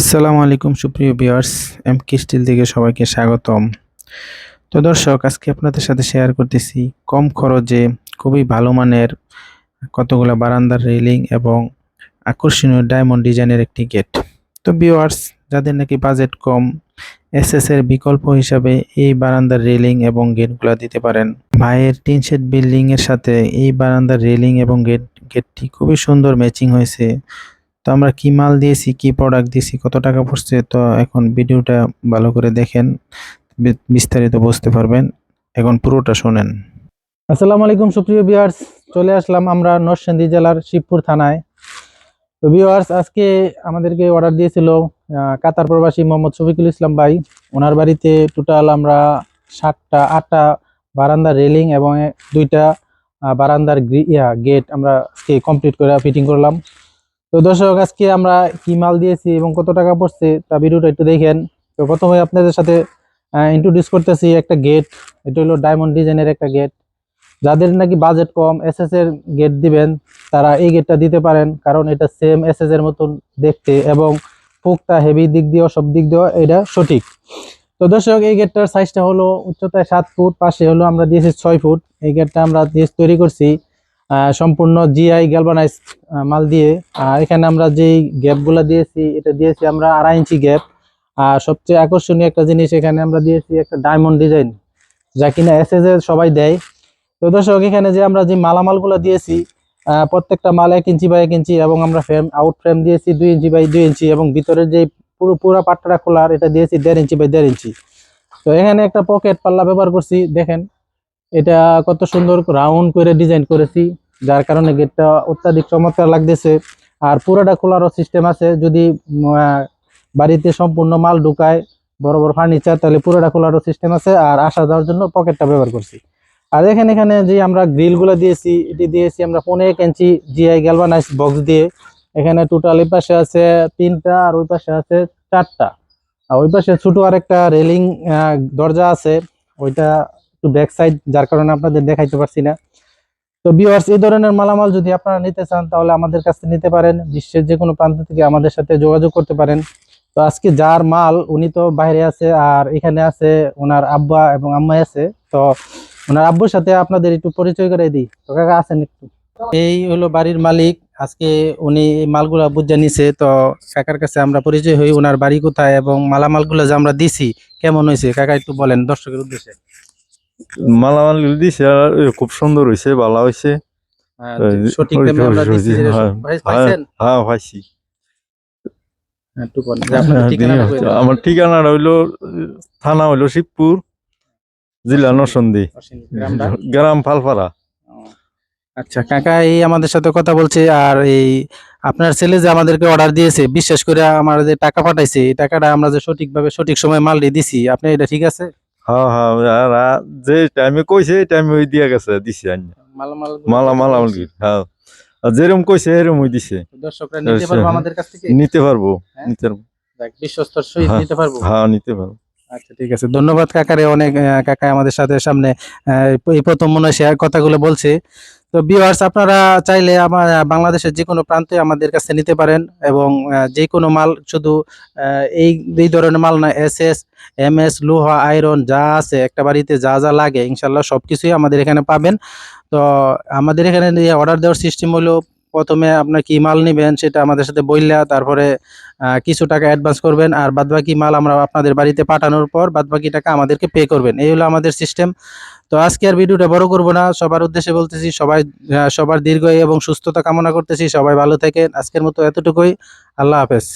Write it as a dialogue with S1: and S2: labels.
S1: আসসালামু আলাইকুম, সুপ্রিয় ভিউয়ার্স। এম কে স্টিল থেকে সবাইকে স্বাগতম। তো দর্শক, আজকে আপনাদের সাথে শেয়ার করতেছি কম খরচে খুবই ভালো মানের কতগুলো বারান্দার রেলিং এবং আকর্ষণীয় ডায়মন্ড ডিজাইনের একটি গেট তো ভিউয়ার্স, যাদের নাকি বাজেট কম এসএস এর বিকল্প হিসাবে এই বারান্দার রেলিং এবং গেটগুলো দিতে পারেন। ভাইয়ের টিন শেড বিল্ডিং এর সাথে এই বারান্দার রেলিং এবং গেট গেটটি খুবই সুন্দর ম্যাচিং হয়েছে। তো আমরা কি মাল দিয়েছি, কি প্রোডাক্ট দিয়েছি, কত টাকা পড়ছে, তো এখন ভিডিওটা ভালো করে দেখেন বিস্তারিত বুঝতে পারবেন। এখন পুরোটা শোনেন।
S2: আসসালামু আলাইকুম, সুপ্রিয় ভিউয়ার্স চলে আসলাম আমরা নরসিংদী জেলার শিবপুর থানায়। তো ভিউয়ার্স আজকে আমাদেরকে অর্ডার দিয়েছিল কাতার প্রবাসী মোহাম্মদ শফিকুল ইসলাম ভাই। ওনার বাড়িতে টোটাল আমরা সাতটা, আটটা বারান্দার রেলিং এবং দুইটা বারান্দার ইয়া গেট আমরা কমপ্লিট করে ফিটিং করলাম। তো দর্শক, আজকে আমরা কি মাল দিয়েছি এবং কত টাকা পড়ছে তা ভিডিওটা একটু দেখেন। তো প্রথমে আপনাদের সাথে ইন্ট্রোডিউস করতেছি একটা গেট এটা হলো ডায়মন্ড ডিজাইনের একটা গেট যাদের নাকি বাজেট কম এসএস এর গেট দিবেন, তারা এই গেটটা দিতে পারেন। কারণ এটা সেম এসএস এর মতন দেখতে এবং পুকটা হেভি দিক দিয়েও, সব দিক দিয়েও এটা সঠিক। তো দর্শক, এই গেটটার সাইজটা হলো উচ্চতায় সাত ফুট, পাশে হলো আমরা দিয়েছি ছয় ফুট। এই গেটটা আমরা দিয়ে তৈরি করছি সম্পূর্ণ জিআই গ্যালভানাইজ মাল দিয়ে। এখানে আমরা যেই গ্যাপগুলো দিয়েছি, এটা দিয়েছি আমরা আড়াই ইঞ্চি গ্যাপ। আর সবচেয়ে আকর্ষণীয় একটা জিনিস এখানে আমরা দিয়েছি একটা ডায়মন্ড ডিজাইন যা কিনা এসএস এর সবাই দেয়। তো দর্শক, এখানে যে আমরা যে মালামালগুলো দিয়েছি প্রত্যেকটা মাল এক ইঞ্চি বাই এক ইঞ্চি এবং আমরা ফ্রেম আউট ফ্রেম দিয়েছি দুই ইঞ্চি বাই দুই ইঞ্চি এবং ভিতরের যে পুরো পুরো পাট্টাটা খোলার, এটা দিয়েছি দেড় ইঞ্চি বাই দেড় ইঞ্চি। তো এখানে একটা পকেট পাল্লা ব্যবহার করছি, দেখেন। এটা কত সুন্দর রাউন্ড করে ডিজাইন করেছি, যার কারণে গেটটা অত্যাধিক চমৎকার লাগতেছে। আর পুরোটা খোলারও সিস্টেম আছে, যদি বাড়িতে সম্পূর্ণ মাল ঢুকায়, বড় বড় ফার্নিচার তাহলে পুরোটা খোলারও সিস্টেম আছে আর আসা যাওয়ার জন্য পকেটটা ব্যবহার করছি। আর এখানে এখানে যে আমরা গ্রিলগুলো দিয়েছি, এটি দিয়েছি আমরা পনেরো ইঞ্চি জিআই গ্যালভানাইজ বক্স দিয়ে। এখানে টোটাল এই পাশে আছে তিনটা আর ওই পাশে আছে চারটা। আর ওই পাশে ছোট আরেকটা রেলিং দরজা আছে, ওইটা একটু ব্যাক সাইড যার কারণে আপনাদের দেখাইতে পারছি না। তো বিওয়ার্স এই ধরনের মালামাল যদি আপনারা নিতে চান, তাহলে আমাদের কাছে নিতে পারেন। বিশ্বের যে কোনো প্রান্ত থেকে আমাদের সাথে যোগাযোগ করতে পারেন। তো আজকে যার মাল, উনি তো বাইরে আছে, আর এখানে আছে ওনার আব্বা এবং আম্মাই আছে। তো ওনার আব্বুর সাথে আপনাদের একটু পরিচয় করে দিই। তো কাকা আছেন একটু। এই হলো বাড়ির মালিক। আজকে উনি মালগুলা বুঝে নিছে। তো কাকার কাছে আমরা পরিচয় হই, ওনার বাড়ি কোথায় এবং মালামালগুলো যে আমরা দিছি, কেমন হয়েছে কাকা, একটু বলেন দর্শকের উদ্দেশ্যে।
S3: মালামাল দিছে আর খুব সুন্দর হয়েছে ভালো হয়েছে
S2: সঠিক আমরা
S3: হ্যাঁ,
S2: পাইছেন?
S3: হ্যাঁ পাইছি।
S2: হ্যাঁ?
S3: আমার ঠিকানাটা হইল থানা হইল শিবপুর জেলা নরসন্দী
S2: গ্রামটা?
S3: গ্রাম ফালপাড়া
S2: আচ্ছা কাকা এই আমাদের সাথে কথা বলছে আর এই আপনার ছেলে যে আমাদেরকে অর্ডার দিয়েছে বিশ্বাস করে আমার যে টাকা পাঠাইছে এই টাকাটা আমরা যে সঠিকভাবে সঠিক সময় মাল দিয়ে দিছি আপনি এটা ঠিক আছে?
S3: হ্যাঁ হ্যাঁ আর যে টাইমে কইছে এই টাইমে ওই দিয়া গেছে দিছে আইন। মালা মালা হ্যাঁ যেরকম কইছে এরকম ওই দিছে।
S2: দর্শকরা নিতে পারব আমাদের কাছ থেকে?
S3: নিতে পারব
S2: হ্যাঁ?
S3: নিতে পারব।
S2: বিশ্বস্তর সহিত নিতে পারব।
S3: হ্যাঁ নিতে পারব।
S2: আচ্ছা ঠিক আছে। ধন্যবাদ কাকারে অনেক কাকা আমাদের সাথে সামনে এই প্রথম মনে হয় সে কথাগুলো বলছে। তো ভিউয়ার্স আপনারা চাইলে আমার বাংলাদেশের যে কোনো প্রান্তে আমাদের কাছে নিতে পারেন এবং যে কোনো মাল শুধু এই এই ধরনের মাল না এস এস এম এস লোহা আয়রন যা আছে, একটা বাড়িতে যা যা লাগে, ইনশাল্লাহ সবকিছুই আমাদের এখানে পাবেন। তো আমাদের এখানে অর্ডার দেওয়ার সিস্টেম হলো, প্রথমে আপনার কি মাল নেবেন সেটা আমাদের সাথে বললা তারপরে কিছু টাকা অ্যাডভান্স করবেন আর বাদবাকি মাল আমরা আপনাদের বাড়িতে পাঠানোর পর বাদবাকি টাকা আমাদেরকে পে করবেন। এই হলো আমাদের সিস্টেম তো আজকে আর ভিডিওটা বড় করব না, সবার উদ্দেশ্যে বলতেছি সবাই সবার দীর্ঘ এবং সুস্থতা কামনা করতেছি, সবাই ভালো থাকেন। আজকের মতো এতটুকুই। আল্লাহ হাফেজ।